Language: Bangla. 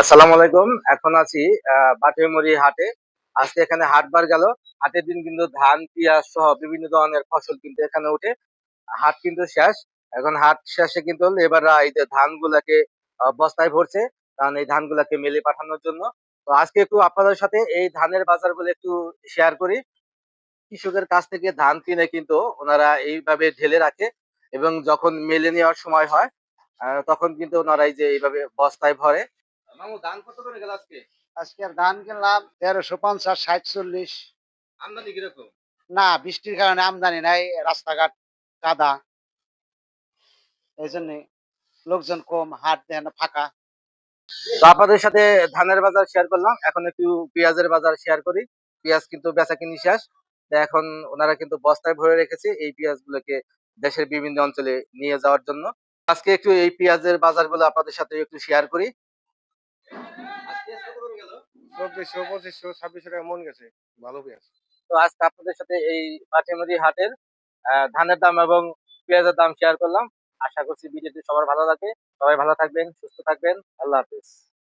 আসসালামু আলাইকুম। এখন আছি বাটুইমুড়ি হাটে। আজকে এখানে হাটবার গেল। হাটের দিন কিন্তু ধান, পেঁয়াজ সহ বিভিন্ন ধরনের ফসল কিন্তু এখানে উঠে হাট কিন্তু শেষ। এখন হাট শেষে কিন্তু লেবাররা এই যে ধানগুলাকে বস্তায় ভরছে। কারণ এই ধানগুলাকে মেলে পাঠানোর জন্য। তো আজকে একটু আপনাদের সাথে এই ধানের বাজার বাজারগুলো একটু শেয়ার করি। কৃষকের কাছ থেকে ধান কিনে কিন্তু ওনারা এইভাবে ঢেলে রাখে এবং যখন মেলে নেওয়ার সময় হয় তখন কিন্তু ওনারা এই যে এইভাবে বস্তায় ভরে। মামু ধান কত করে গেল আজকে? আজকে ধান কিনলাম তেরোশো পঞ্চাশ ষাট চল্লিশ আমদানি কীরকম? না বৃষ্টির কারণে আমদানি নাই রাস্তাঘাট কাদা। এই জন্য লোকজন কম হাট দেন ফাঁকা। তো আপনাদের সাথে ধানের বাজার শেয়ার করলাম এখন একটু পেঁয়াজের বাজার শেয়ার করি। পেঁয়াজ কিন্তু বেচা কিনি শেষ। এখন ওনারা কিন্তু বস্তায় ভরে রেখেছে এই পেঁয়াজ গুলোকে দেশের বিভিন্ন অঞ্চলে নিয়ে যাওয়ার জন্য। আজকে একটু এই পেঁয়াজের বাজারগুলো আপনাদের সাথে একটু শেয়ার করি। চব্বিশশো পঁচিশশো, ছাব্বিশশো টাকা মন গেছে। ভালো পেঁয়াজ। তো আজকে আপনাদের সাথে এই পাটিমুড়ি হাটের ধানের দাম এবং পেঁয়াজের দাম শেয়ার করলাম। আশা করছি ভিডিওটি সবার ভালো লাগে সবাই ভালো থাকবেন, সুস্থ থাকবেন। আল্লাহ হাফিজ।